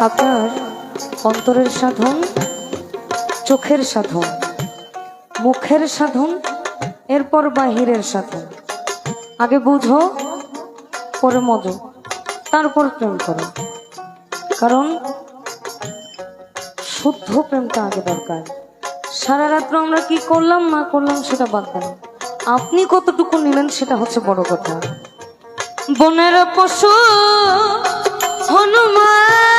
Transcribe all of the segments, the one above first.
আপনার অন্তরের সাধন, চোখের সাধন, মুখের সাধন, এরপর বাহিরের সাধন। আগে বুঝো, পরে মজো, তারপর প্রেম করো। কারণ শুদ্ধ প্রেমটা আগে দরকার। সারা রাত্র আমরা কি করলাম, না করলাম, সেটা বাদ দেন। আপনি কতটুকু নিলেন, সেটা হচ্ছে বড় কথা। বনের পশু হনুমান।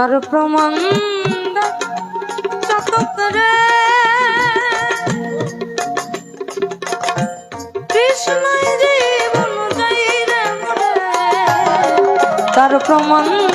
সর্বমন্দ চতকরে কৃষ্ণ জীবন তার প্রমাণ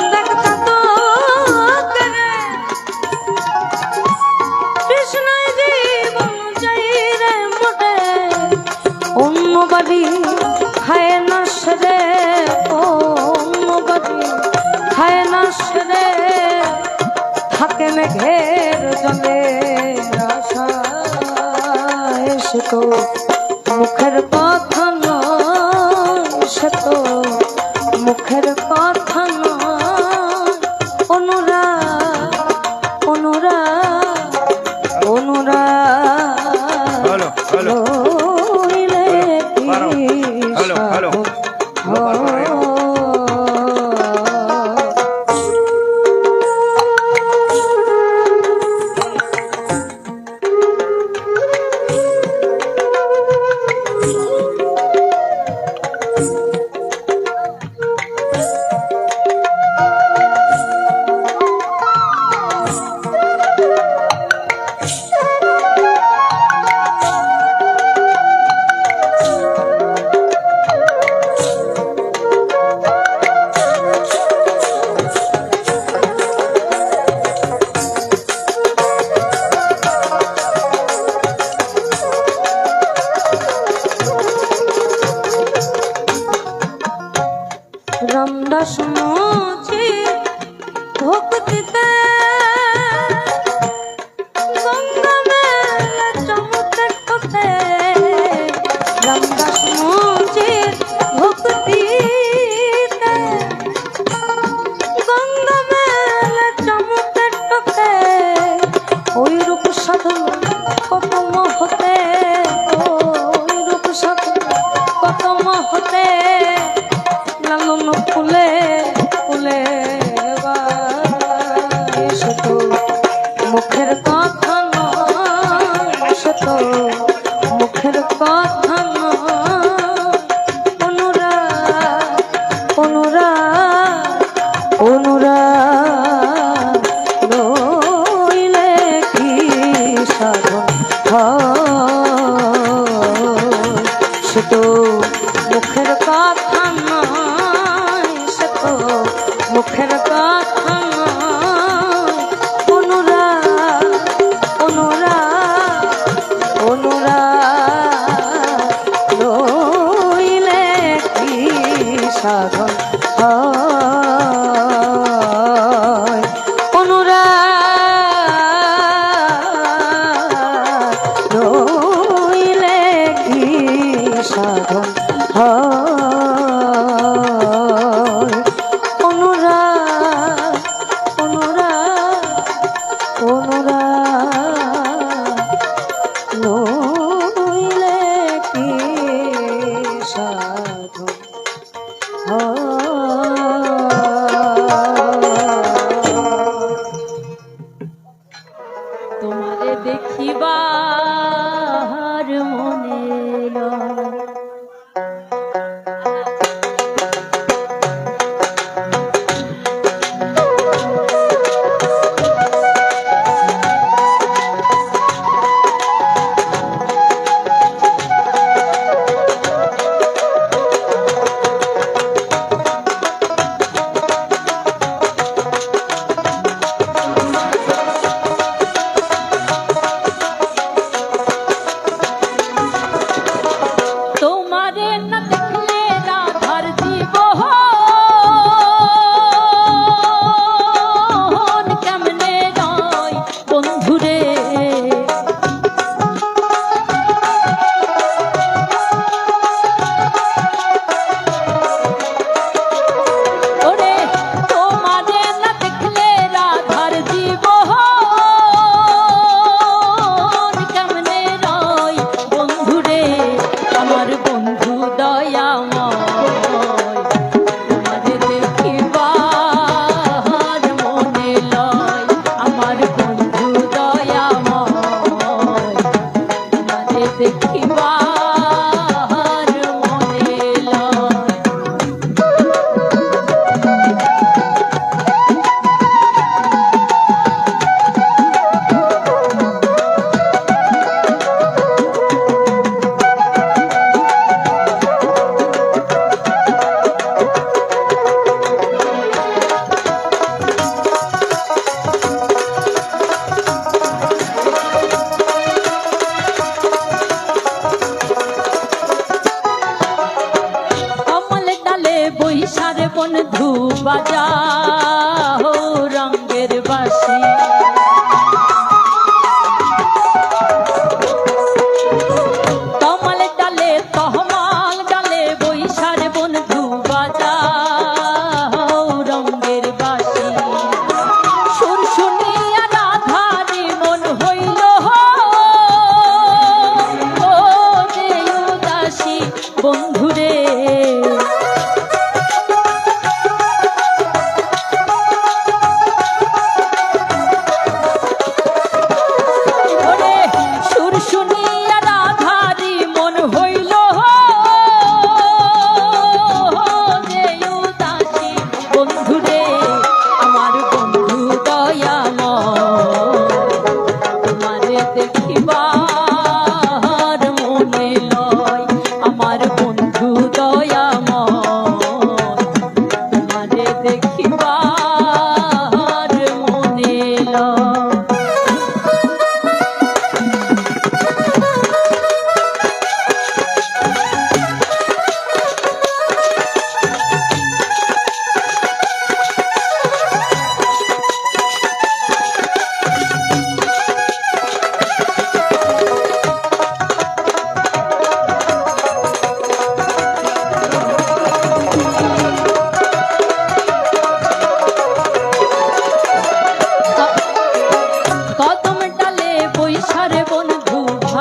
pessoa সাধন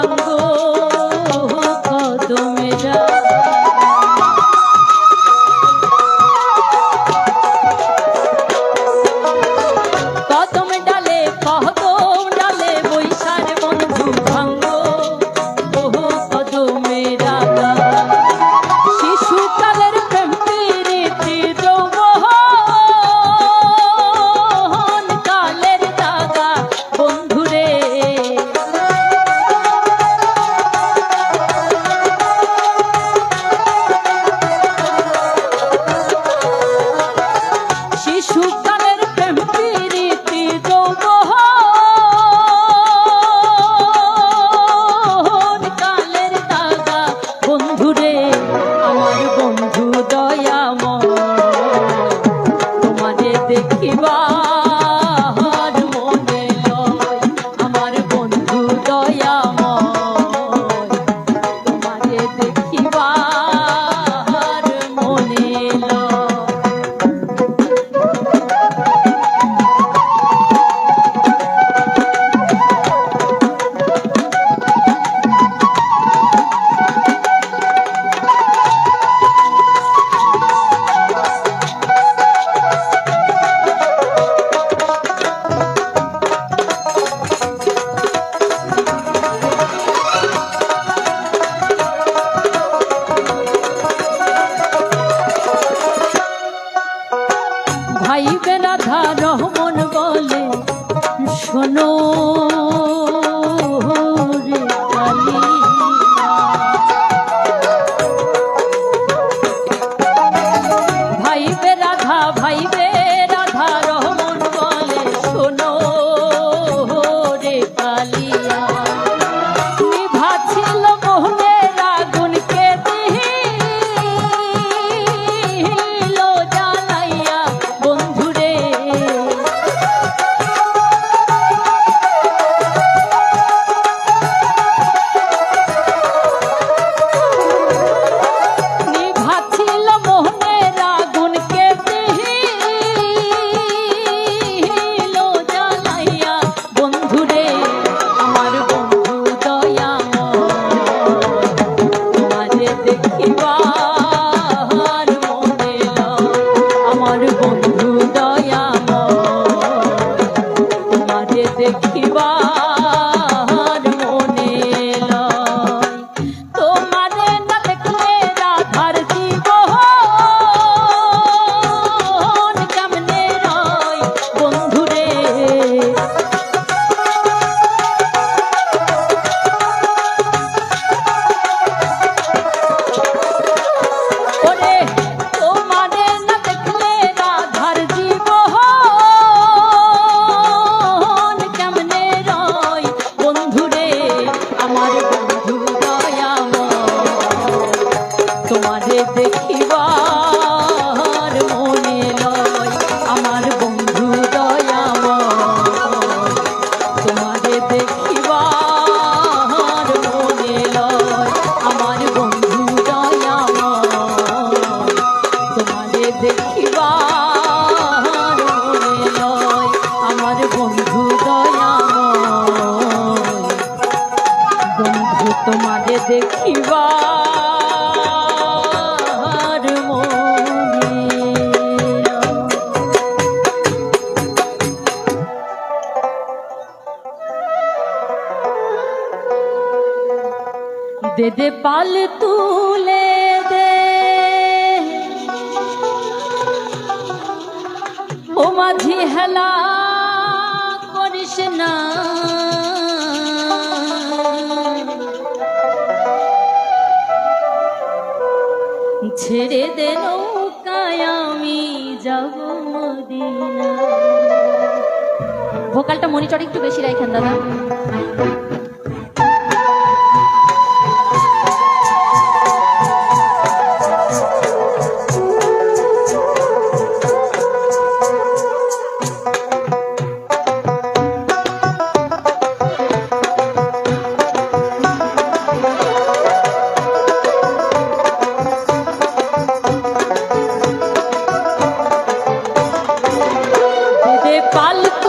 Mama. বন্ধু দয়াময় বন্ধু তোমারে দেখিবা দে দে পাল তুলে দে। ও মাঝি হেলা না। ছেড়ে দে নৌকায় আমি যাব মদিনা ভোকালটা মনিটর একটু বেশি রাখেন দাদা। पालते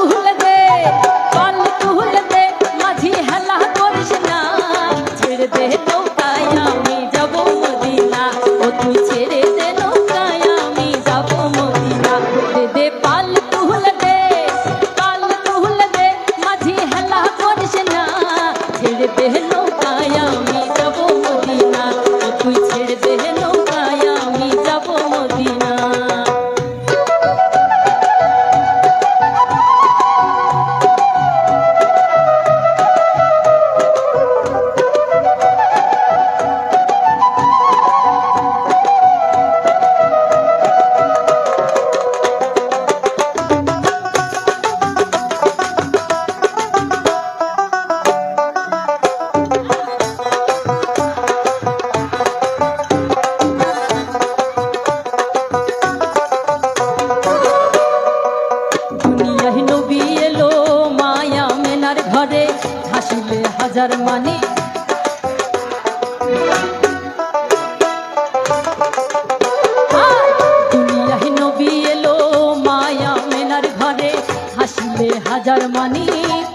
আমেনার ঘরে, হাসিলে হাজার মানি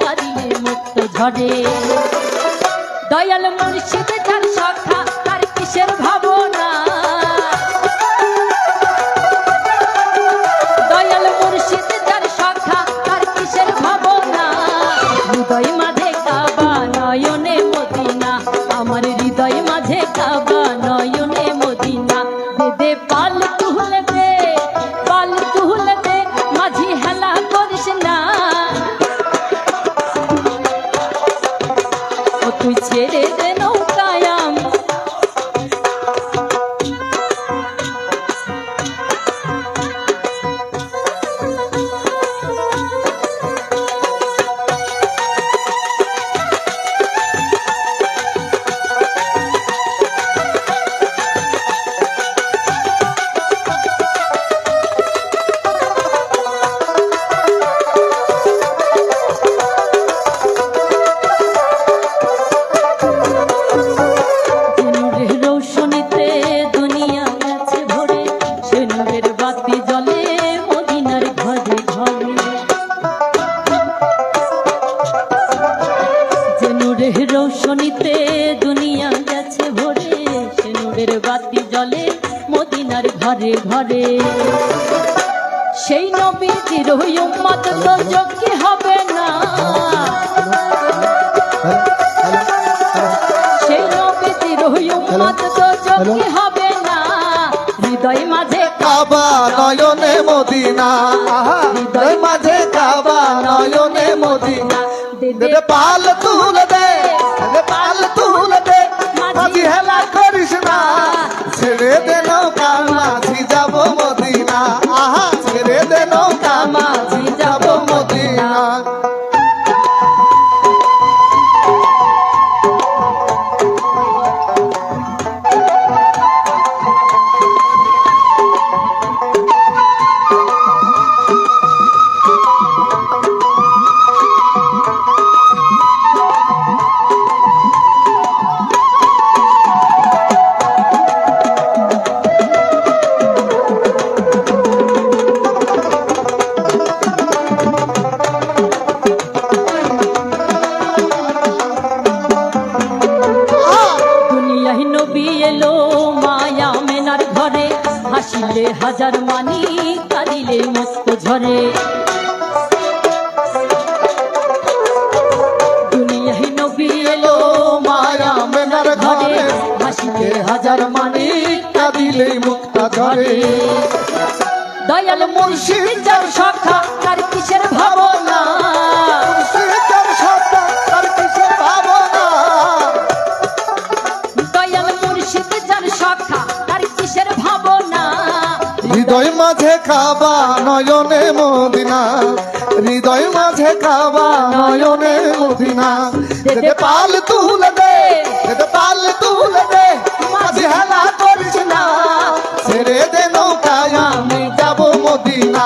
কাঁদিয়ে মুক্ত ঝরে দয়াল মুর্শিদ তার সখা তার কিসের ভাবনা? তুই ছেড়ে ঘরে ঘরে। সেই নবীজির উম্মত তো যোগ্য হবে না? সেই নবীজির উম্মত তো যোগ্য হবে না? হৃদয় মাঝে কাবা নয়নে মদিনা। হৃদয় মাঝে কাবা নয়নে মদিনা। পাল তুলে হাসিলে হাজার মানি মাঝে খাবা নয়নে মদিনা। হৃদয় মাঝে খাবা নয়নে মদিনা। যেতে পাল তুলে দে, যেতে পাল তুলে দে মাঝে হেলা করিস না। ছেড়ে দে নৌকায়, আমি যাব মদিনা।